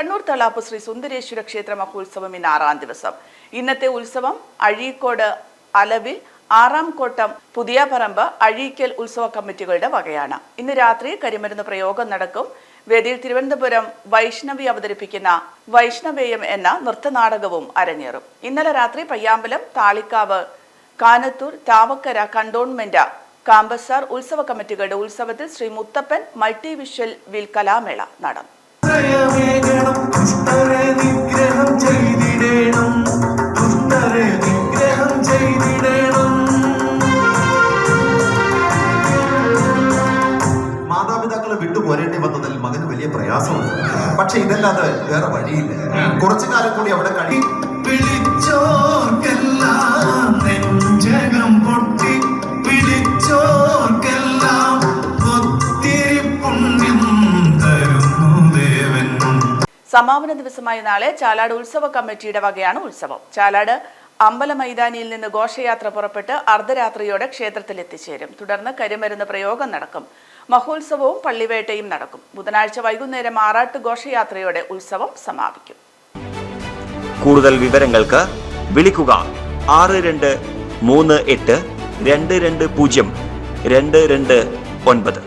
കണ്ണൂർ തളാപ്പ് ശ്രീ സുന്ദരേശ്വര ക്ഷേത്ര മഹോത്സവം ഇന്ന് ആറാം ദിവസം. ഇന്നത്തെ ഉത്സവം അഴീക്കോട് അലവിൽ ആറാം കോട്ടം പുതിയ പറമ്പ് അഴീക്കൽ ഉത്സവ കമ്മിറ്റികളുടെ വകയാണ്. ഇന്ന് രാത്രി കരിമരുന്ന് പ്രയോഗം നടക്കും. വേദിയിൽ തിരുവനന്തപുരം വൈഷ്ണവി അവതരിപ്പിക്കുന്ന വൈഷ്ണവേയം എന്ന നൃത്തനാടകവും അരങ്ങേറും. ഇന്നലെ രാത്രി പയ്യാമ്പലം താളിക്കാവ് കാനത്തൂർ താവക്കര കണ്ടോൺമെന്റ് കാമ്പസാർ ഉത്സവ കമ്മിറ്റികളുടെ ഉത്സവത്തിൽ ശ്രീ മുത്തപ്പൻ മൾട്ടി വിഷ്വൽ വിൽ കലാമേള നടന്നു പോരേണ്ടി വന്നതിൽ മകന് വലിയ പ്രയാസമുണ്ട്. പക്ഷെ ഇതല്ലാതെ വേറെ വഴിയില്ല. കുറച്ചു കാലം കൂടി അവിടെ കഴി വിളിച്ചോർക്കെല്ലാം നെഞ്ചകം പൊട്ടി. വിളിച്ചോർക്കെല്ലാം ഒത്തിരി പുണ്യം തരുന്നു ദേവൻ. സമാപന ദിവസമായ നാളെ ചാലാട് ഉത്സവ കമ്മിറ്റിയുടെ വകയാണ് ഉത്സവം. ചാലാട് അമ്പല മൈതാനിയിൽ നിന്ന് ഘോഷയാത്ര പുറപ്പെട്ട് അർദ്ധരാത്രിയോടെ ക്ഷേത്രത്തിൽ എത്തിച്ചേരും തുടർന്ന് കരിമരുന്ന് പ്രയോഗം നടക്കും. മഹോത്സവവും പള്ളിവേട്ടയും നടക്കും. ബുധനാഴ്ച വൈകുന്നേരം ആറാട്ട് ഘോഷയാത്രയോടെ ഉത്സവം സമാപിക്കും. കൂടുതൽ വിവരങ്ങൾക്ക് വിളിക്കുക ആറ് രണ്ട് മൂന്ന് എട്ട് രണ്ട് രണ്ട് പൂജ്യം രണ്ട് രണ്ട് ഒൻപത്.